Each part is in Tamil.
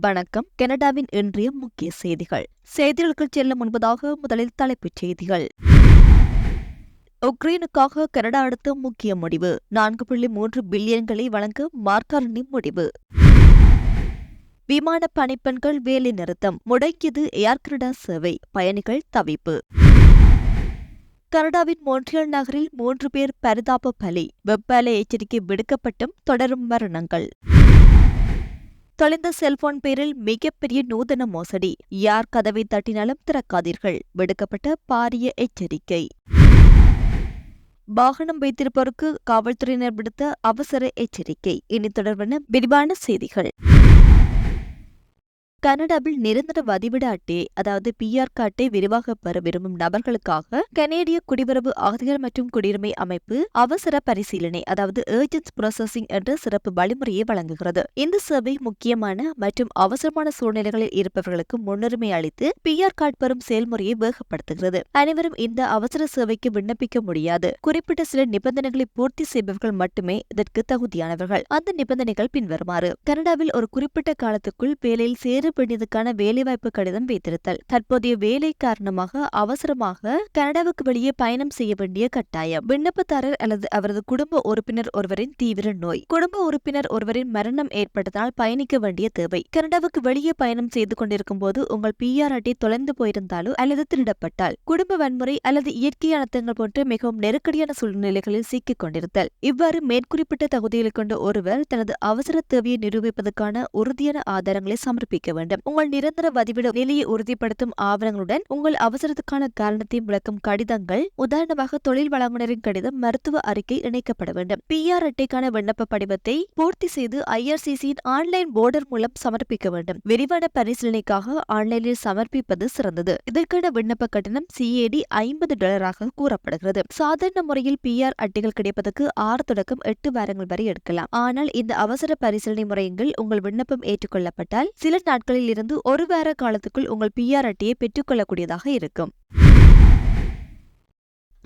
வணக்கம். கனடாவின் இன்றைய முக்கிய செய்திகள். செய்திகளுக்கு செல்லும் முன்பதாக முதலில் தலைப்புச் செய்திகள். உக்ரைனுக்காக கனடா அடுத்த முக்கிய முடிவு. நான்கு புள்ளி மூன்று பில்லியன்களை வழங்க மார்க்காரணி முடிவு. விமான பணிப்பெண்கள் வேலை நிறுத்தம். முடக்கியது ஏர் கனடா சேவை. பயணிகள் தவிப்பு. கனடாவின் மோன்ட்ரியல் நகரில் மூன்று பேர் பரிதாப பலி. வெப்ப எச்சரிக்கை விடுக்கப்பட்டும் தொடரும் மரணங்கள். தொலைந்த செல்போன் பேரில் மிகப்பெரிய நூதன மோசடி. யார் கதவை தட்டினாலும் திறக்காதீர்கள். விடுக்கப்பட்ட பாரிய எச்சரிக்கை. வாகனம் வைத்திருப்போருக்கு காவல்துறையினர் விடுத்த அவசர எச்சரிக்கை. இனி தொடர்பான விரிவான செய்திகள். கனடாவில் நிரந்தர வதிவிட அட்டை அதாவது பிஆர் கார்டை விரிவாக பெற விரும்பும் நபர்களுக்காக கனேடிய குடிவரவு ஆதிகள் மற்றும் குடியுரிமை அமைப்பு அவசர பரிசீலனை அதாவது ஏர்ஜென்ஸ் ப்ராசஸிங் என்ற சிறப்பு வழிமுறையை வழங்குகிறது. இந்த சேவை முக்கியமான மற்றும் அவசரமான சூழ்நிலைகளில் இருப்பவர்களுக்கு முன்னுரிமை அளித்து பிஆர் கார்டு பெறும் செயல்முறையை வேகப்படுத்துகிறது. அனைவரும் இந்த அவசர சேவைக்கு விண்ணப்பிக்க முடியாது. குறிப்பிட்ட சில நிபந்தனைகளை பூர்த்தி செய்பவர்கள் மட்டுமே இதற்கு தகுதியானவர்கள். அந்த நிபந்தனைகள் பின்வருமாறு கனடாவில் ஒரு குறிப்பிட்ட காலத்துக்குள் வேலையில் சேரும் வேண்டியதுக்கான வேலைவாய்ப்பு கடிதம் வைத்திருத்தல். தற்போதைய வேலை காரணமாக அவசரமாக கனடாவுக்கு வெளியே பயணம் செய்ய வேண்டிய கட்டாயம். விண்ணப்பதாரர் அல்லது அவரது குடும்ப உறுப்பினர் ஒருவரின் தீவிர நோய். குடும்ப உறுப்பினர் ஒருவரின் மரணம் ஏற்பட்டதால் பயணிக்க வேண்டிய தேவை. கனடாவுக்கு வெளியே பயணம் செய்து கொண்டிருக்கும் போது உங்கள் பிஆர் அட்டை தொலைந்து போயிருந்தாலோ அல்லது திருடப்பட்டால். குடும்ப வன்முறை அல்லது இயற்கை அனர்த்தங்கள் போன்ற மிகவும் நெருக்கடியான சூழ்நிலைகளில் சிக்கிக் கொண்டிருத்தல். இவ்வாறு மேற்குறிப்பிட்ட தகுதிகளை கொண்ட ஒருவர் தனது அவசர தேவையை நிரூபிப்பதற்கான உறுதியான ஆதாரங்களை சமர்ப்பிக்க வேண்டும். வேண்டும். உங்கள் நிரந்தர வதிவிட நிலையை உறுதிப்படுத்தும் ஆவணங்களுடன் உங்கள் அவசரத்துக்கான காரணத்தையும் விளக்கும் கடிதங்கள் உதாரணமாக தொழில் வழங்குனரின் கடிதம் மருத்துவ அறிக்கை இணைக்கப்பட வேண்டும். பி ஆர் அட்டைக்கான விண்ணப்ப படிவத்தை பூர்த்தி செய்து ஐஆர்சிசியின் ஆன்லைன் போர்டர் மூலம் சமர்ப்பிக்க வேண்டும். விரிவான பரிசீலனைக்காக ஆன்லைனில் சமர்ப்பிப்பது சிறந்தது. இதற்கான விண்ணப்ப கட்டணம் சிஏடி ஐம்பது டாலராக கூறப்படுகிறது. சாதாரண முறையில் பி ஆர் அட்டைகள் கிடைப்பதற்கு ஆறு தொடக்கம் எட்டு வாரங்கள் வரை எடுக்கலாம். ஆனால் இந்த அவசர பரிசீலனை முறையில் உங்கள் விண்ணப்பம் ஏற்றுக்கொள்ளப்பட்டால் சில நாட்கள் நாட்களில் இருந்து ஒரு வார காலத்துக்குள் உங்கள் பிஆர் அட்டையை பெற்றுக்கொள்ளக்கூடியதாக இருக்கும்.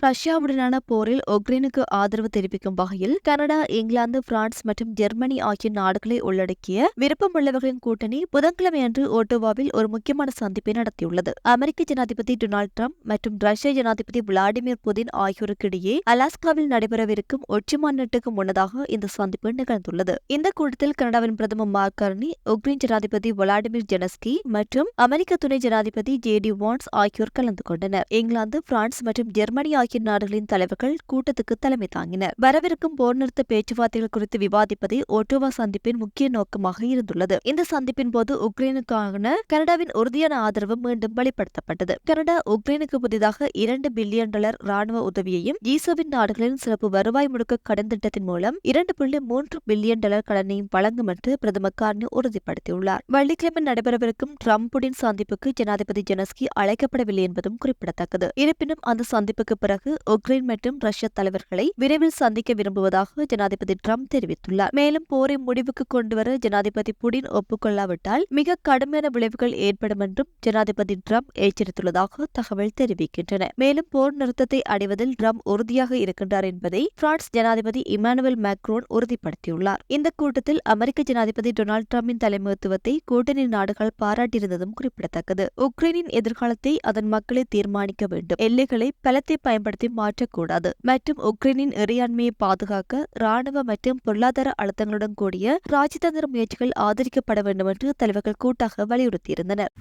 ரஷ்யாவுடனான போரில் உக்ரைனுக்கு ஆதரவு தெரிவிக்கும் வகையில் கனடா இங்கிலாந்து பிரான்ஸ் மற்றும் ஜெர்மனி ஆகிய நாடுகளை உள்ளடக்கிய விருப்பமுள்ளவர்களின் கூட்டணி புதன்கிழமையன்று ஓட்டோவாவில் ஒரு முக்கியமான சந்திப்பை நடத்தியுள்ளது. அமெரிக்க ஜனாதிபதி டொனால்டு ட்ரம்ப் மற்றும் ரஷ்ய ஜனாதிபதி விளாடிமிர் புதின் ஆகியோருக்கிடையே அலாஸ்காவில் நடைபெறவிருக்கும் ஒற்றி மாநாட்டுக்கு முன்னதாக இந்த சந்திப்பு நிகழ்ந்துள்ளது. இந்த கூட்டத்தில் கனடாவின் பிரதமர் மார்க் கர்னி உக்ரைன் ஜனாதிபதி விளாடிமிர் ஜெனஸ்கி மற்றும் அமெரிக்க துணை ஜனாதிபதி ஜே டி வான்ஸ் ஆகியோர் கலந்து கொண்டனர். இங்கிலாந்து பிரான்ஸ் மற்றும் ஜெர்மனி ஆகிய நாடுகளின் தலைவர்கள் கூட்டத்துக்கு தலைமை தாங்கினர். வரவிருக்கும் போர் நிறுத்த பேச்சுவார்த்தைகள் குறித்து விவாதிப்பதே ஒட்டோவா சந்திப்பின் முக்கிய நோக்கமாக இருந்துள்ளது. இந்த சந்திப்பின் போது உக்ரைனுக்கான கனடாவின் உறுதியான ஆதரவு மீண்டும் வெளிப்படுத்தப்பட்டது. கனடா உக்ரைனுக்கு புதிதாக இரண்டு பில்லியன் டாலர் ராணுவ உதவியையும் ஜீசோவின் நாடுகளின் சிறப்பு வருவாய் முடுக்க கடன் திட்டத்தின் மூலம் இரண்டு புள்ளி மூன்று பில்லியன் டாலர் கடனையும் வழங்கும் என்று பிரதமர் கார்னி உறுதிப்படுத்தியுள்ளார். வெள்ளிக்கிழமை நடைபெறவிருக்கும் ட்ரம்புடன் சந்திப்புக்கு ஜனாதிபதி ஜெனஸ்கி அழைக்கப்படவில்லை என்பதும் குறிப்பிடத்தக்கது. இருப்பினும் அந்த சந்திப்புக்கு பிறகு உக்ரைன் மற்றும் ரஷ்ய தலைவர்களை விரைவில் சந்திக்க விரும்புவதாக ஜனாதிபதி ட்ரம்ப் தெரிவித்துள்ளார். மேலும் போரை முடிவுக்கு கொண்டுவர ஜனாதிபதி புடின் ஒப்புக்கொள்ளாவிட்டால் மிக கடுமையான விளைவுகள் ஏற்படும் என்றும் ஜனாதிபதி ட்ரம்ப் எச்சரித்துள்ளதாக தகவல் தெரிவிக்கின்றன. மேலும் போர் நிறுத்தத்தை அடைவதில் ட்ரம்ப் உறுதியாக இருக்கின்றார் என்பதை பிரான்ஸ் ஜனாதிபதி இமானுவேல் மேக்ரோன் உறுதிப்படுத்தியுள்ளார். இந்த கூட்டத்தில் அமெரிக்க ஜனாதிபதி டொனால்டு டிரம்பின் தலைமைத்துவத்தை கூட்டணி நாடுகள் பாராட்டியிருந்ததும் குறிப்பிடத்தக்கது. உக்ரைனின் எதிர்காலத்தை அதன் மக்களை தீர்மானிக்க வேண்டும். எல்லைகளை பலத்தை பயன்படுத்தி மாற்றக்கூடாது. மற்றும் உக்ரைனின் இறையாண்மையை பாதுகாக்க ராணுவ மற்றும் பொருளாதார அழுத்தங்களுடன் கூடிய ராஜதந்திர முயற்சிகள் ஆதரிக்கப்பட வேண்டும் என்று தலைவர்கள் கூட்டாக வலியுறுத்தியிருந்தனர்.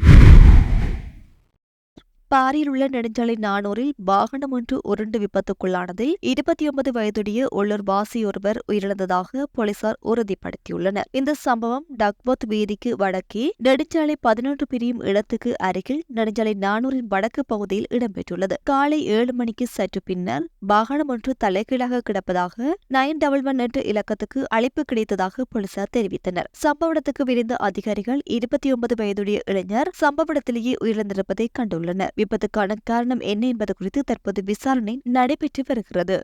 பாரியில் உள்ள நெடுஞ்சாலை நானூரில் வாகனம் ஒன்று உருண்டு விபத்துக்குள்ளானதில் இருபத்தி ஒன்பது வயதுடைய உள்ளூர் வாசியொருவர் உயிரிழந்ததாக போலீசார் உறுதிப்படுத்தியுள்ளனர். இந்த சம்பவம் டக்வத் வீதிக்கு வடக்கே நெடுஞ்சாலை பதினொன்று பிரியும் இடத்துக்கு அருகில் நெடுஞ்சாலை நானூரின் வடக்கு பகுதியில் இடம்பெற்றுள்ளது. காலை ஏழு மணிக்கு சற்று பின்னர் வாகனம் ஒன்று தலைகீழாக கிடப்பதாக நைன் டபுள் ஒன் என்ற இலக்கத்துக்கு அழைப்பு கிடைத்ததாக போலீசார் தெரிவித்தனர். சம்பவ இடத்துக்கு விரைந்த அதிகாரிகள் இருபத்தி ஒன்பது வயதுடைய இளைஞர் சம்பவ இடத்திலேயே உயிரிழந்திருப்பதை கண்டுள்ளனர். விபத்துக்கான காரணம் என்ன என்பது குறித்து தற்போது விசாரணை நடைபெற்று வருகிறது.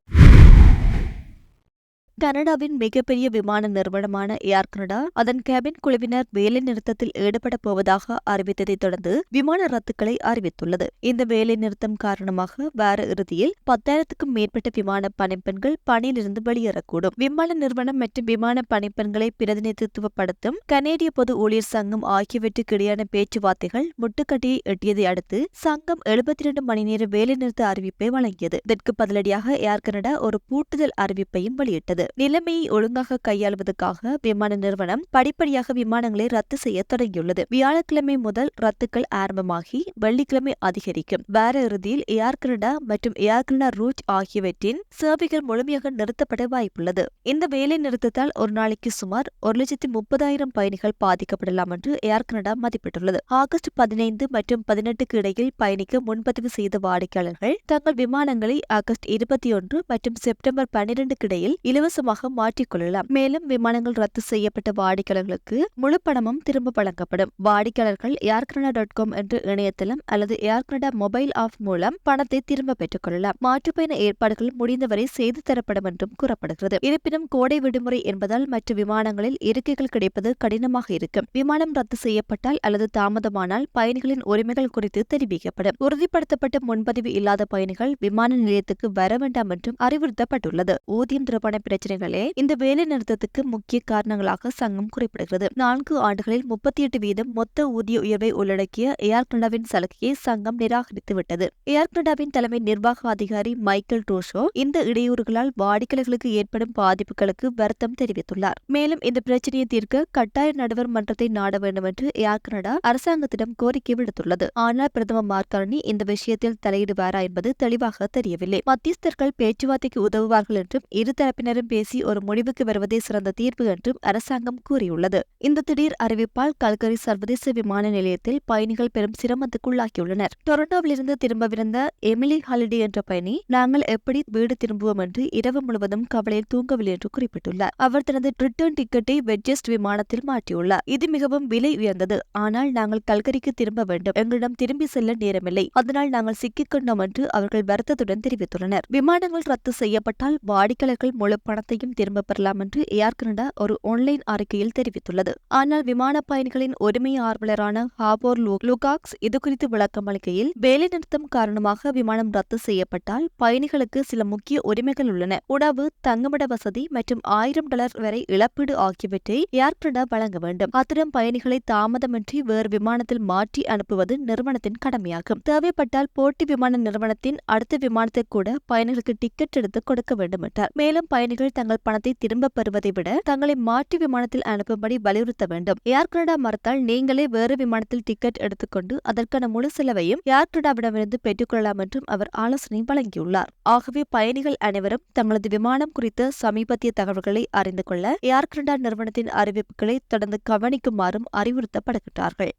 கனடாவின் மிகப்பெரிய விமான நிறுவனமான ஏர் கனடா அதன் கேபின் குழுவினர் வேலை நிறுத்தத்தில் ஈடுபட போவதாக அறிவித்ததைத் தொடர்ந்து விமான ரத்துக்களை அறிவித்துள்ளது. இந்த வேலை நிறுத்தம் காரணமாக வார இறுதியில் பத்தாயிரத்துக்கும் மேற்பட்ட விமான பணிப்பெண்கள் பணியிலிருந்து வெளியேறக்கூடும். விமான நிறுவனம் மற்றும் விமான பணிப்பெண்களை பிரதிநிதித்துவப்படுத்தும் கனேடிய பொது ஊழியர் சங்கம் ஆகியவற்றுக்கு இடையான பேச்சுவார்த்தைகள் முட்டுக்கட்டியை எட்டியதை அடுத்து சங்கம் எழுபத்தி இரண்டு மணி நேர வேலைநிறுத்த அறிவிப்பை வழங்கியது. இதற்கு பதிலடியாக ஏர் கனடா ஒரு பூட்டுதல் அறிவிப்பையும் வெளியிட்டது. நிலைமையை ஒழுங்காக கையாளுவதற்காக விமான நிறுவனம் படிப்படியாக விமானங்களை ரத்து செய்ய தொடங்கியுள்ளது. வியாழக்கிழமை முதல் ரத்துக்கள் ஆரம்பமாகி வெள்ளிக்கிழமை அதிகரிக்கும். வார இறுதியில் ஏர் கனடா மற்றும் ஏர் கனடா ரூட் ஆகியவற்றின் சேவைகள் முழுமையாக நிறுத்தப்பட வாய்ப்புள்ளது. இந்த வேலை நிறுத்தத்தால் ஒரு நாளைக்கு சுமார் ஒரு லட்சத்தி முப்பதாயிரம் பயணிகள் பாதிக்கப்படலாம் என்று ஏர் கனடா மதிப்பிட்டுள்ளது. ஆகஸ்ட் பதினைந்து மற்றும் பதினெட்டுக்கு இடையில் பயணிக்க முன்பதிவு செய்த வாடிக்கையாளர்கள் தங்கள் விமானங்களை ஆகஸ்ட் இருபத்தி ஒன்று மற்றும் செப்டம்பர் பன்னிரண்டுக்கு இடையில் இலவச இலவசமாக மாற்றிக்கொள்ளலாம் மேலும் விமானங்கள் ரத்து செய்யப்பட்ட வாடிக்கையாளர்களுக்கு முழு பணமும் திரும்ப வழங்கப்படும். வாடிக்கையாளர்கள் ஏர்கனடா டாட் காம் என்ற இணையதளம் அல்லது ஏர்கனடா மொபைல் ஆப் மூலம் பணத்தை திரும்ப பெற்றுக் கொள்ளலாம். மாற்றுப்பயண ஏற்பாடுகள் முடிந்தவரை செய்து தரப்படும் என்றும் கூறப்படுகிறது. இருப்பினும் கோடை விடுமுறை என்பதால் மற்ற விமானங்களில் இருக்கைகள் கிடைப்பது கடினமாக இருக்கும். விமானம் ரத்து செய்யப்பட்டால் அல்லது தாமதமானால் பயணிகளின் உரிமைகள் குறித்து தெரிவிக்கப்படும். உறுதிப்படுத்தப்பட்ட முன்பதிவு இல்லாத பயணிகள் விமான நிலையத்துக்கு வர வேண்டாம் என்றும் அறிவுறுத்தப்பட்டுள்ளது. ஊதியம் தொடர்பான பிரச்சனைகளே இந்த வேலை நிறுத்தத்துக்கு முக்கிய காரணங்களாக சங்கம் குறிப்பிடுகிறது. நான்கு ஆண்டுகளில் முப்பத்தி எட்டு வீதம் மொத்த ஊதிய உயர்வை உள்ளடக்கிய ஏர் கனடாவின் சலுகையை சங்கம் நிராகரித்துவிட்டது. ஏர் கனடாவின் தலைமை நிர்வாக அதிகாரி மைக்கேல் டோஷோ இந்த இடையூறுகளால் வாடிக்கையாளர்களுக்கு ஏற்படும் பாதிப்புகளுக்கு வருத்தம் தெரிவித்துள்ளார். மேலும் இந்த பிரச்சனையை தீர்க்க கட்டாய நடுவர் மன்றத்தை நாட வேண்டும் என்று ஏர் கனடா அரசாங்கத்திடம் கோரிக்கை விடுத்துள்ளது. ஆனால் பிரதமர் மார்காரணி இந்த விஷயத்தில் தலையிடுவாரா என்பது தெளிவாக தெரியவில்லை. மத்தியஸ்தர்கள் பேச்சுவார்த்தைக்கு உதவுவார்கள் என்றும் இருதரப்பினரும் பேசி ஒரு முடிவுக்கு வருவதே சிறந்த தீர்வு என்றும் அரசாங்கம் கூறியுள்ளது. இந்த திடீர் அறிவிப்பால் கல்கரி சர்வதேச விமான நிலையத்தில் பயணிகள் பெரும் சிரமத்துக்குள்ளாகியுள்ளனர். டொரண்டோவிலிருந்து திரும்பவிருந்த எமிலி ஹாலிடே என்ற பயணி நாங்கள் எப்படி வீடு திரும்புவோம் என்று இரவு முழுவதும் கவலையில் தூங்கவில்லை என்று குறிப்பிட்டுள்ளார். அவர் தனது ரிட்டர்ன் டிக்கெட்டை வெட்ஜெஸ்ட் விமானத்தில் மாற்றியுள்ளார். இது மிகவும் விலை உயர்ந்தது. ஆனால் நாங்கள் கல்கரிக்கு திரும்ப வேண்டும். எங்களிடம் திரும்பி செல்ல நேரமில்லை. அதனால் நாங்கள் சிக்கிக் கொண்டோம் என்று அவர்கள் வருத்தத்துடன் தெரிவித்துள்ளனர். விமானங்கள் ரத்து செய்யப்பட்டால் வாடிக்கையாளர்கள் முழு பணத்தையும் திரும்ப பெறலாம் என்று ஏர் கனடா ஒரு ஆன்லைன் அறிக்கையில் தெரிவித்துள்ளது. ஆனால் விமான பயணிகளின் உரிமை ஆர்வலரான ஹாபோர் லுகாக்ஸ் இதுகுறித்து விளக்கம் அளிக்கையில் வேலைநிறுத்தம் காரணமாக விமானம் ரத்து செய்யப்பட்டால் பயணிகளுக்கு சில முக்கிய உரிமைகள் உள்ளன. உணவு தங்குமிட வசதி மற்றும் ஆயிரம் டாலர் வரை இழப்பீடு ஆகியவற்றை ஏர் கனடா வழங்க வேண்டும். அத்துடன் பயணிகளை தாமதமின்றி வேறு விமானத்தில் மாற்றி அனுப்புவது நிறுவனத்தின் கடமையாகும். தேவைப்பட்டால் போட்டி விமான நிறுவனத்தின் அடுத்த விமானத்தை கூட பயணிகளுக்கு டிக்கெட் எடுத்து கொடுக்க வேண்டும் என்றார் மேலும் பயணிகள் தங்கள் பணத்தை திரும்ப பெறுவதை விட தங்களை மாற்றி விமானத்தில் அனுப்பும்படி வலியுறுத்த வேண்டும். ஏர் கனடா மறுத்தால் நீங்களே வேறு விமானத்தில் டிக்கெட் எடுத்துக்கொண்டு அதற்கான முழு செலவையும் ஏர் கனடாவிடமிருந்து பெற்றுக்கொள்ளலாம் என்றும் அவர் ஆலோசனை வழங்கியுள்ளார். ஆகவே பயணிகள் அனைவரும் தங்களது விமானம் குறித்த சமீபத்திய தகவல்களை அறிந்து கொள்ள ஏர் கனடா நிறுவனத்தின் அறிவிப்புகளை தொடர்ந்து கவனிக்குமாறும் அறிவுறுத்தப்படுகின்றார்கள்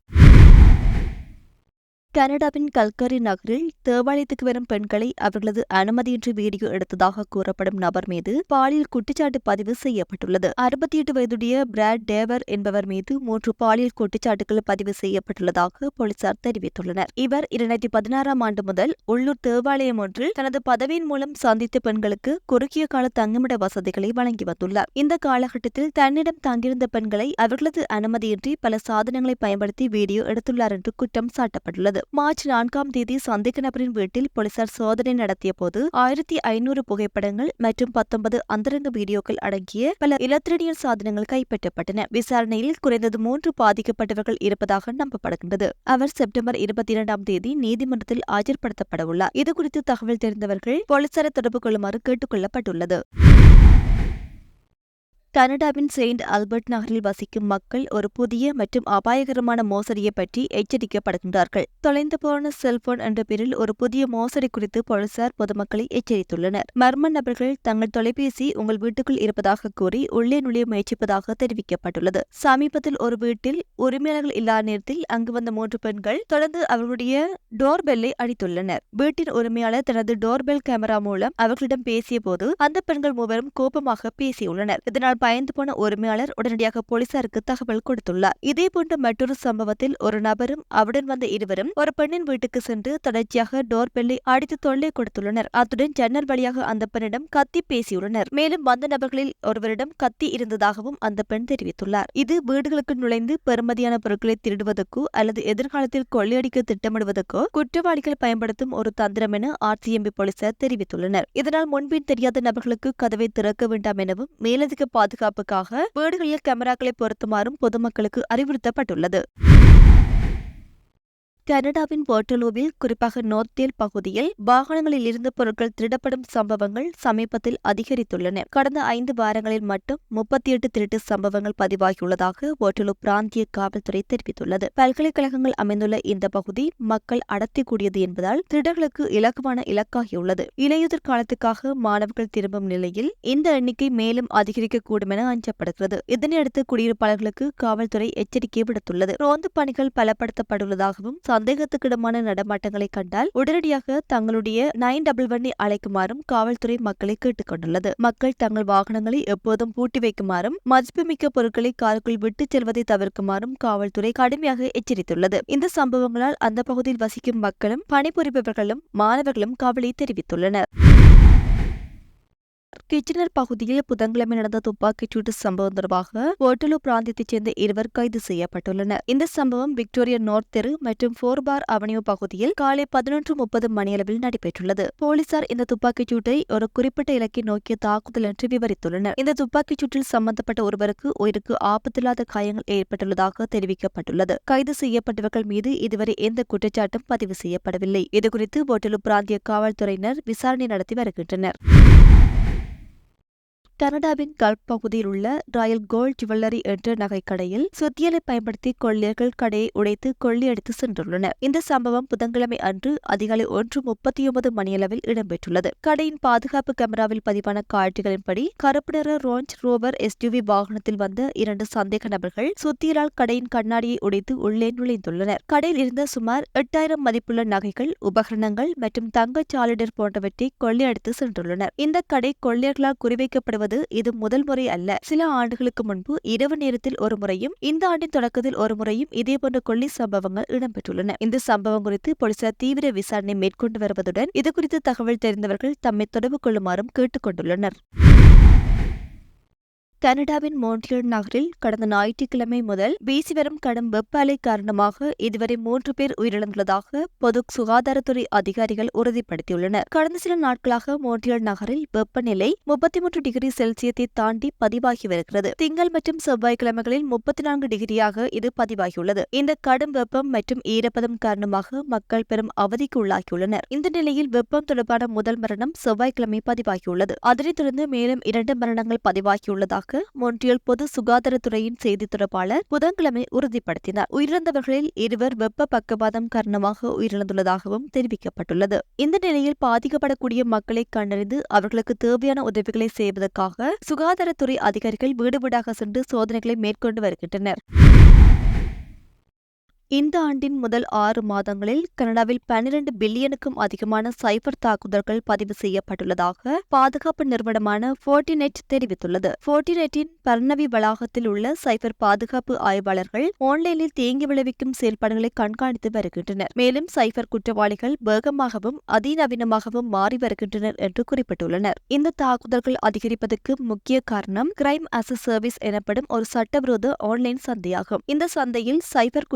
கனடாவின் கல்கரி நகரில் தேவாலயத்துக்கு வரும் பெண்களை அவர்களது அனுமதியின்றி வீடியோ எடுத்ததாக கூறப்படும் நபர் மீது பாலியல் குற்றச்சாட்டு பதிவு செய்யப்பட்டுள்ளது. அறுபத்தி எட்டு வயதுடைய பிராட் டேவர் என்பவர் மீது மூன்று பாலியல் குற்றச்சாட்டுகள் பதிவு செய்யப்பட்டுள்ளதாக போலீசார் தெரிவித்துள்ளனர். இவர் இரண்டாயிரத்தி பதினாறாம் ஆண்டு முதல் உள்ளூர் தேவாலயம் ஒன்றில் தனது பதவியின் மூலம் சந்தித்த பெண்களுக்கு குறுகிய கால தங்குமிட வசதிகளை வழங்கி வந்துள்ளார். இந்த காலகட்டத்தில் தன்னிடம் தங்கியிருந்த பெண்களை அவர்களது அனுமதியின்றி பல சாதனங்களை பயன்படுத்தி வீடியோ எடுத்துள்ளார் என்று குற்றம் சாட்டப்பட்டுள்ளது. மார்ச் நான்காம் தேதி சந்தேக நபரின் வீட்டில் போலீசார் சோதனை நடத்திய போது ஆயிரத்தி ஐநூறு புகைப்படங்கள் மற்றும் பத்தொன்பது அந்தரங்க வீடியோக்கள் அடங்கிய பல இலத்திரனியல் சாதனங்கள் கைப்பற்றப்பட்டன விசாரணையில் குறைந்தது மூன்று பாதிக்கப்பட்டவர்கள் இருப்பதாக நம்பப்படுகின்றது அவர் செப்டம்பர் இருபத்தி இரண்டாம் தேதி நீதிமன்றத்தில் ஆஜர்படுத்தப்பட உள்ளார் இதுகுறித்து தகவல் தெரிந்தவர்கள் போலீசாரை தொடர்பு கொள்ளுமாறு கேட்டுக் கொள்ளப்பட்டுள்ளது கனடாவின் செயின்ட் ஆல்பர்ட் நகரில் வசிக்கும் மக்கள் ஒரு புதிய மற்றும் அபாயகரமான மோசடியை பற்றி எச்சரிக்கப்படுகின்றார்கள் தொலைந்து போன செல்போன் என்ற பெயரில் ஒரு புதிய மோசடி குறித்து போலீசார் பொதுமக்களை எச்சரித்துள்ளனர். மர்ம நபர்கள் தங்கள் தொலைபேசி உங்கள் வீட்டுக்குள் இருப்பதாக கூறி உள்ளே நுழைய முயற்சிப்பதாக தெரிவிக்கப்பட்டுள்ளது. சமீபத்தில் ஒரு வீட்டில் உரிமையாளர்கள் இல்லாத நேரத்தில் அங்கு வந்த மூன்று பெண்கள் தொடர்ந்து அவர்களுடைய டோர்பெல்லை அடித்துள்ளனர். வீட்டின் உரிமையாளர் தனது டோர்பெல் கேமரா மூலம் அவர்களிடம் பேசிய போது அந்த பெண்கள் மூவரும் கோபமாக பேசியுள்ளனர். இதனால் பயந்து போன உரிமையாளர் உடனடியாக போலீசாருக்கு தகவல் கொடுத்துள்ளார். இதேபோன்ற மற்றொரு சம்பவத்தில் ஒரு நபரும் அவருடன் வந்த இருவரும் ஒரு பெண்ணின் வீட்டுக்கு சென்று தொடர்ச்சியாக டோர் பெல்லை அடித்து தொல்லை கொடுத்துள்ளனர். அத்துடன் ஜன்னல் வழியாக அந்த பெண்ணிடம் கத்தி பேசியுள்ளனர். மேலும் வந்த நபர்களில் ஒருவரிடம் கத்தி இருந்ததாகவும் அந்த பெண் தெரிவித்துள்ளார். இது வீடுகளுக்கு நுழைந்து பெறுமதியான பொருட்களை திருடுவதற்கோ அல்லது எதிர்காலத்தில் கொள்ளையடிக்க திட்டமிடுவதற்கோ குற்றவாளிகள் பயன்படுத்தும் ஒரு தந்திரம் என ஆர்சிஎம்பி போலீசார் தெரிவித்துள்ளனர். இதனால் முன்பின் தெரியாத நபர்களுக்கு கதவை திறக்க வேண்டாம் எனவும் மேலதிக பாதுகாப்புக்காக வீடுகளில் கேமராக்களை பொருத்துமாறும் பொதுமக்களுக்கு அறிவுறுத்தப்பட்டுள்ளது. கனடாவின் போர்ட்டலோவில் குறிப்பாக நோர்த்தேல் பகுதியில் வாகனங்களில் இருந்து பொருட்கள் திருடப்படும் சம்பவங்கள் சமீபத்தில் அதிகரித்துள்ளன. கடந்த ஐந்து வாரங்களில் மட்டும் முப்பத்தி எட்டு திருட்டு சம்பவங்கள் பதிவாகியுள்ளதாக போர்ட்டலோ பிராந்திய காவல்துறை தெரிவித்துள்ளது. பல்கலைக்கழகங்கள் அமைந்துள்ள இந்த பகுதி மக்கள் அடர்த்தி கூடியது என்பதால் திருடர்களுக்கு இலகுவான இலக்காகியுள்ளது. இலையுதிர் காலத்துக்காக மாணவர்கள் திரும்பும் நிலையில் இந்த எண்ணிக்கை மேலும் அதிகரிக்கக்கூடும் என அஞ்சப்படுகிறது. இதனையடுத்து குடியிருப்பாளர்களுக்கு காவல்துறை எச்சரிக்கை விடுத்துள்ளது. ரோந்து பணிகள் பலப்படுத்தப்பட்டுள்ளதாகவும் சந்தேகத்துக்கிடமான நடமாட்டங்களை கண்டால் உடனடியாக தங்களுடைய நைன் டபுள் ஒன்னை அழைக்குமாறும் காவல்துறை மக்களை கேட்டுக் கொண்டுள்ளது மக்கள் தங்கள் வாகனங்களை எப்போதும் பூட்டி வைக்குமாறும் மதிப்புமிக்க பொருட்களை காருக்குள் விட்டுச் செல்வதை தவிர்க்குமாறும் காவல்துறை கடுமையாக எச்சரித்துள்ளது. இந்த சம்பவங்களால் அந்த பகுதியில் வசிக்கும் மக்களும் பணிபுரிபவர்களும் மாணவர்களும் கவலை தெரிவித்துள்ளனர். கிச்சனர் பகுதியில் புதன்கிழமை நடந்த துப்பாக்கிச்சூட்டு சம்பவம் தொடர்பாக ஓட்டலு பிராந்தியத்தைச் சேர்ந்த இருவர் கைது செய்யப்பட்டுள்ளனர். இந்த சம்பவம் விக்டோரியா நோர்த் தெரு மற்றும் ஃபோர்பார் அவென்யூ பகுதியில் காலை பதினொன்று முப்பது மணியளவில் நடைபெற்றுள்ளது. போலீசார் இந்த துப்பாக்கிச்சூட்டை ஒரு குறிப்பிட்ட இலக்கை நோக்கிய தாக்குதல் என்று விவரித்துள்ளனர். இந்த துப்பாக்கிச்சூட்டில் சம்பந்தப்பட்ட ஒருவருக்கு உயிருக்கு ஆபத்தில்லாத காயங்கள் ஏற்பட்டுள்ளதாக தெரிவிக்கப்பட்டுள்ளது. கைது செய்யப்பட்டவர்கள் மீது இதுவரை எந்த குற்றச்சாட்டும் பதிவு செய்யப்படவில்லை. இதுகுறித்து ஓட்டலு பிராந்திய காவல்துறையினர் விசாரணை நடத்தி வருகின்றனர். கனடாவின் கல்ப் பகுதியில் உள்ள ராயல் கோல்ட் ஜுவல்லரி என்ற நகைக்கடையில் சுத்தியலை பயன்படுத்தி கொள்ளையர்கள் கடையை உடைத்து கொள்ளையடித்து சென்றுள்ளனர். இந்த சம்பவம் புதன்கிழமை அன்று அதிகாலை ஒன்று முப்பத்தி ஒன்பது மணியளவில் இடம்பெற்றுள்ளது. கடையின் பாதுகாப்பு கேமராவில் பதிவான காட்சிகளின்படி கருப்பு நிற ரோஞ்ச் ரோவர் எஸ்யூவி வாகனத்தில் வந்த இரண்டு சந்தேக நபர்கள் சுத்தியலால் கடையின் கண்ணாடியை உடைத்து உள்ளே நுழைந்துள்ளனர். கடையில் இருந்த சுமார் எட்டாயிரம் மதிப்புள்ள நகைகள் உபகரணங்கள் மற்றும் தங்கச் சாலிடர் போன்றவற்றை கொள்ளையடித்து சென்றுள்ளனர். இந்த கடை கொள்ளையர்களால் குறிவைக்கப்படுவது வருவது இது முதல் முறை அல்ல. சில ஆண்டுகளுக்கு முன்பு இரவு நேரத்தில் ஒரு முறையும் இந்த ஆண்டின் தொடக்கத்தில் ஒரு முறையும் இதேபோன்ற கொள்ளை சம்பவங்கள் இடம்பெற்றுள்ளன. இந்த சம்பவம் குறித்து போலீசார் தீவிர விசாரணை மேற்கொண்டு வருவதுடன் இதுகுறித்து தகவல் தெரிந்தவர்கள் தம்மை தொடர்பு கொள்ளுமாறும் கேட்டுக் கொண்டுள்ளனர் கனடாவின் மோன்ட்ரியல் நகரில் கடந்த ஞாயிற்றுக்கிழமை முதல் வீசி வரும் கடும் வெப்ப அலை காரணமாக இதுவரை மூன்று பேர் உயிரிழந்துள்ளதாக பொது சுகாதாரத்துறை அதிகாரிகள் உறுதிப்படுத்தியுள்ளனர். கடந்த சில நாட்களாக மோன்ட்ரியல் நகரில் வெப்பநிலை முப்பத்தி மூன்று டிகிரி செல்சியத்தை தாண்டி பதிவாகி வருகிறது. திங்கள் மற்றும் செவ்வாய்க்கிழமைகளில் முப்பத்தி நான்கு டிகிரியாக இது பதிவாகியுள்ளது. இந்த கடும் வெப்பம் மற்றும் ஈரப்பதம் காரணமாக மக்கள் பெரும் அவதிக்கு உள்ளாகியுள்ளனர். இந்த நிலையில் வெப்பம் தொடர்பான முதல் மரணம் செவ்வாய்க்கிழமை பதிவாகியுள்ளது. அதனைத் தொடர்ந்து மேலும் இரண்டு மரணங்கள் பதிவாகியுள்ளதாக மொன்றியல் பொது சுகாதாரத்துறையின் செய்தி தொடர்பாளர் புதன்கிழமை உறுதிப்படுத்தினார். உயிரிழந்தவர்களில் இருவர் வெப்ப பக்கவாதம் காரணமாக உயிரிழந்துள்ளதாகவும் தெரிவிக்கப்பட்டுள்ளது. இந்த நிலையில் பாதிக்கப்படக்கூடிய மக்களை கண்டறிந்து அவர்களுக்கு தேவையான உதவிகளை செய்வதற்காக சுகாதாரத்துறை அதிகாரிகள் வீடு வீடாக சென்று சோதனைகளை மேற்கொண்டு வருகின்றனர். இந்த ஆண்டின் முதல் ஆறு மாதங்களில் கனடாவில் பன்னிரண்டு பில்லியனுக்கும் அதிகமான சைபர் தாக்குதல்கள் பதிவு செய்யப்பட்டுள்ளதாக பாதுகாப்பு நிறுவனமான ஃபோர்டிநெட் தெரிவித்துள்ளது. ஃபோர்டிநெட்டின் பர்ணவி வளாகத்தில் உள்ள சைபர் பாதுகாப்பு ஆய்வாளர்கள் ஆன்லைனில் தேங்கி விளைவிக்கும் செயல்பாடுகளை கண்காணித்து வருகின்றனர். மேலும் சைபர் குற்றவாளிகள் வேகமாகவும் அதிநவீனமாகவும் மாறி வருகின்றனர் என்று குறிப்பிட்டுள்ளனர். இந்த தாக்குதல்கள் அதிகரிப்பதற்கு முக்கிய காரணம் கிரைம் அஸ் சர்வீஸ் எனப்படும் ஒரு சட்டவிரோத ஆன்லைன் சந்தையாகும். இந்த சந்தையில் சைபர்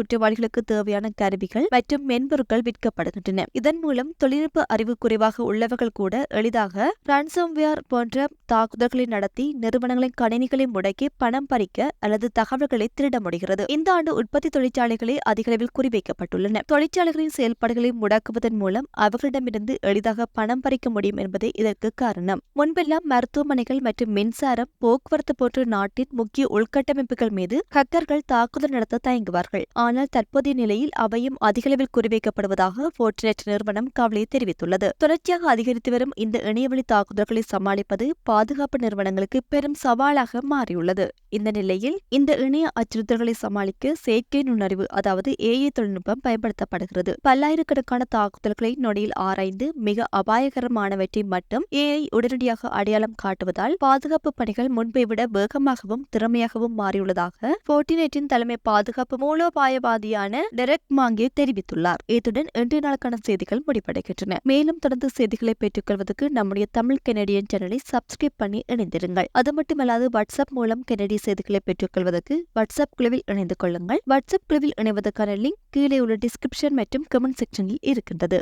குற்றவாளிகளுக்கு தேவையான கருவிகள் மற்றும் மென்பொருட்கள் விற்கப்படுகின்றன. இதன் மூலம் தொழில்நுட்ப அறிவு குறைவாக உள்ளவர்கள் கூட எளிதாக ரான்சம்வேர் போன்ற தாக்குதல்களை நடத்தி நிறுவனங்களின் கணினிகளை முடக்கி பணம் பறிக்க அல்லது தகவல்களை திருட முடிகிறது. இந்த ஆண்டு உற்பத்தி தொழிற்சாலைகளே அதிகளவில் குறிவைக்கப்பட்டுள்ளன. தொழிற்சாலைகளின் செயல்பாடுகளை முடக்குவதன் மூலம் அவர்களிடமிருந்து எளிதாக பணம் பறிக்க முடியும் என்பதே இதற்கு காரணம். முன்பெல்லாம் மருத்துவமனைகள் மற்றும் மின்சாரம் போக்குவரத்து போன்ற நாட்டின் முக்கிய உள்கட்டமைப்புகள் மீது ஹக்கர்கள் தாக்குதல் நடத்த தயங்குவார்கள். ஆனால் தற்போது தற்போதைய நிலையில் அவையும் அதிகளவில் குறிவைக்கப்படுவதாக போர்ட்நெட் நிறுவனம் கவலை தெரிவித்துள்ளது. தொடர்ச்சியாக அதிகரித்து வரும் இந்த இணையவழி தாக்குதல்களை சமாளிப்பது பாதுகாப்பு நிறுவனங்களுக்கு பெரும் சவாலாக மாறியுள்ளது. இந்த நிலையில் இந்த இணைய அச்சுறுத்தல்களை சமாளிக்க செயற்கை நுண்ணறிவு அதாவது ஏஐ தொழில்நுட்பம் பயன்படுத்தப்படுகிறது. பல்லாயிரக்கணக்கான தாக்குதல்களை நொடியில் ஆராய்ந்து மிக அபாயகரமானவற்றை மட்டும் ஏஐ உடனடியாக அடையாளம் காட்டுவதால் பாதுகாப்பு பணிகள் முன்பை விட வேகமாகவும் திறமையாகவும் மாறியுள்ளதாக போர்டினேட்டின் தலைமை பாதுகாப்பு மூலோபாயவாதியான டெரெக் மாங்கே தெரிவித்துள்ளார். இத்துடன் இன்றைய நாளுக்கான செய்திகள் முடிவடைகின்றன. மேலும் தொடர்ந்து செய்திகளை பெற்றுக்கொள்வதற்கு நம்முடைய தமிழ் கெனடியன் சேனலை சப்ஸ்கிரைப் பண்ணி இணைந்திருங்கள். அது மட்டுமல்லாது வாட்ஸ்அப் மூலம் கெனடிய செய்திகளை பெற்றுக்கொள்வதற்கு வாட்ஸ்அப் குழுவில் இணைந்து கொள்ளுங்கள். வாட்ஸ்அப் குழுவில் இணைவதற்கான லிங்க் கீழே உள்ள டிஸ்கிரிப்ஷன் மற்றும் கமெண்ட் செக்ஷனில் இருக்கின்றது.